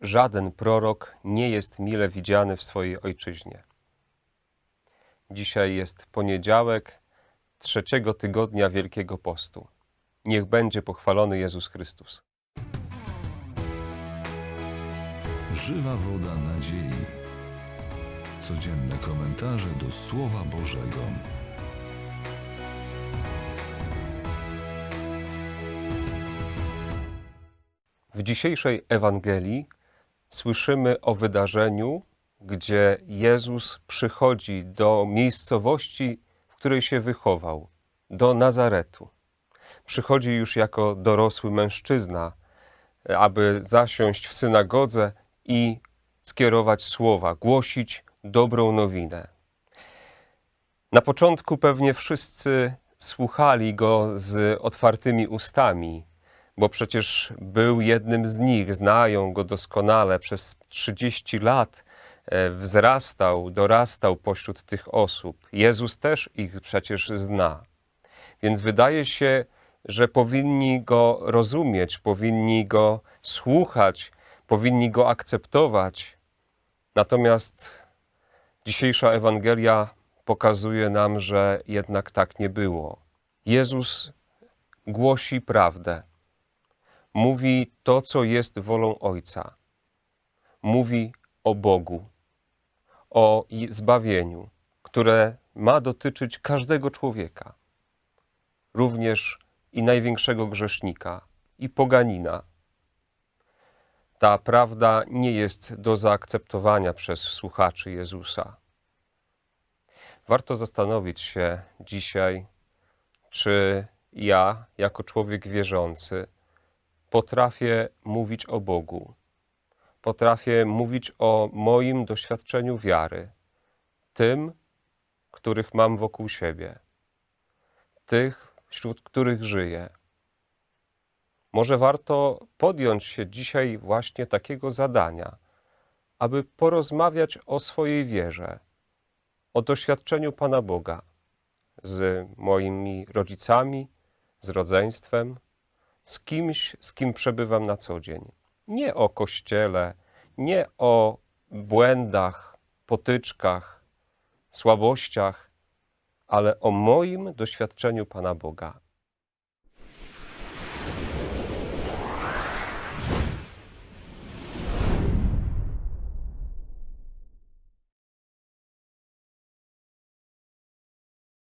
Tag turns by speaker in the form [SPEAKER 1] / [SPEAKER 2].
[SPEAKER 1] żaden prorok nie jest mile widziany w swojej ojczyźnie. Dzisiaj jest poniedziałek trzeciego tygodnia Wielkiego Postu. Niech będzie pochwalony Jezus Chrystus.
[SPEAKER 2] Żywa woda nadziei. Codzienne komentarze do Słowa Bożego.
[SPEAKER 1] W dzisiejszej Ewangelii słyszymy o wydarzeniu, gdzie Jezus przychodzi do miejscowości, w której się wychował, do Nazaretu. Przychodzi już jako dorosły mężczyzna, aby zasiąść w synagodze i skierować słowa, głosić dobrą nowinę. Na początku pewnie wszyscy słuchali go z otwartymi ustami, bo przecież był jednym z nich, znają go doskonale. Przez 30 lat e, wzrastał, dorastał pośród tych osób. Jezus też ich przecież zna. Więc wydaje się, że powinni go rozumieć, powinni go słuchać, powinni go akceptować. Natomiast dzisiejsza Ewangelia pokazuje nam, że jednak tak nie było. Jezus głosi prawdę mówi to, co jest wolą Ojca. Mówi o Bogu, o zbawieniu, które ma dotyczyć każdego człowieka, również i największego grzesznika, i poganina. Ta prawda nie jest do zaakceptowania przez słuchaczy Jezusa. Warto zastanowić się dzisiaj, czy ja, jako człowiek wierzący, potrafię mówić o Bogu. Potrafię mówić o moim doświadczeniu wiary, tym, których mam wokół siebie, tych, wśród których żyję. Może warto podjąć się dzisiaj właśnie takiego zadania, aby porozmawiać o swojej wierze, o doświadczeniu Pana Boga z moimi rodzicami, z rodzeństwem, z kimś, z kim przebywam na co dzień. Nie o kościele, nie o błędach, potyczkach, słabościach, ale o moim doświadczeniu Pana Boga.